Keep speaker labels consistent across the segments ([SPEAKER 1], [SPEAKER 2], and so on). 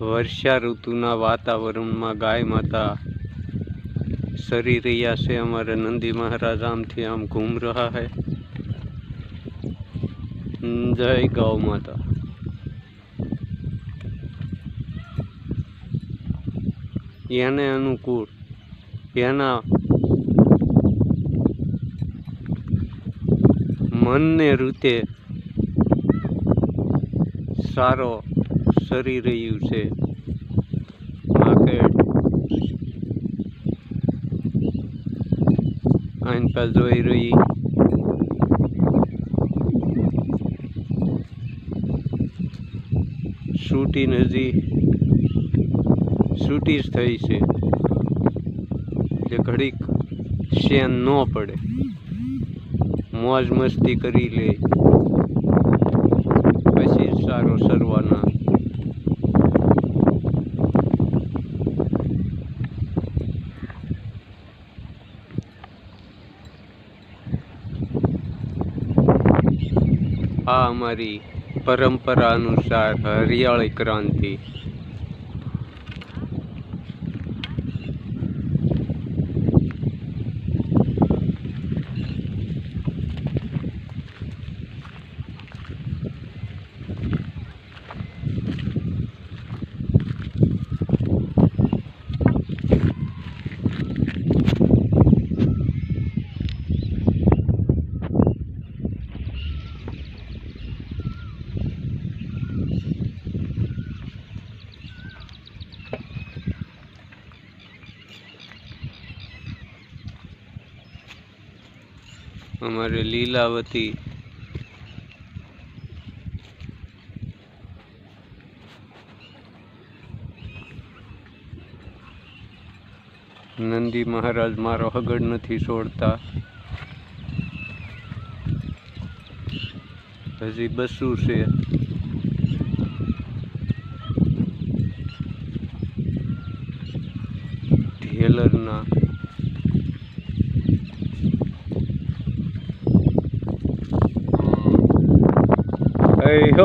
[SPEAKER 1] વર્ષા ઋતુના વાતાવરણમાં ગાય માતા સરી રહ્યા છે. અમારે નંદી મહારાજ આમથી આમ ઘૂમ રહ્યા હે જય ગૌ માતા. એને અનુકૂળ એના મનને રીતે સારો સરી રહ્યું છે. માર્કેટ. આનકા જોઈ રહી. સૂટી નજી. સૂટી જ થઈ છે. જે ઘડીક શેન ન પડે. મોજ મસ્તી કરી લે. પછી સારો સરવાના. આ અમારી પરંપરા અનુસાર હરિયાળી ક્રાંતિ. અમારે લીલાવતી. નંદી મહારાજ મારો હગડ નથી છોડતા. હજી બસું છે. ઢેલરના Hey ho.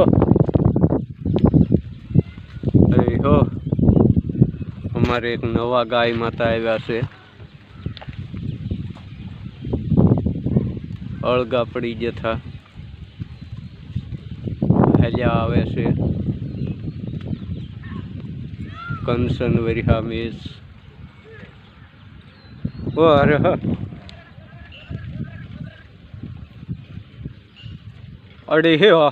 [SPEAKER 1] Hey ho. અમારે એક નવા ગાય માતા આવ્યા છે. અળગા પડી જતા હેલ્યા આવે છે. કંસન વરિહા મેસ. ઓ અડે હે હા.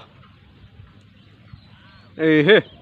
[SPEAKER 1] એ હે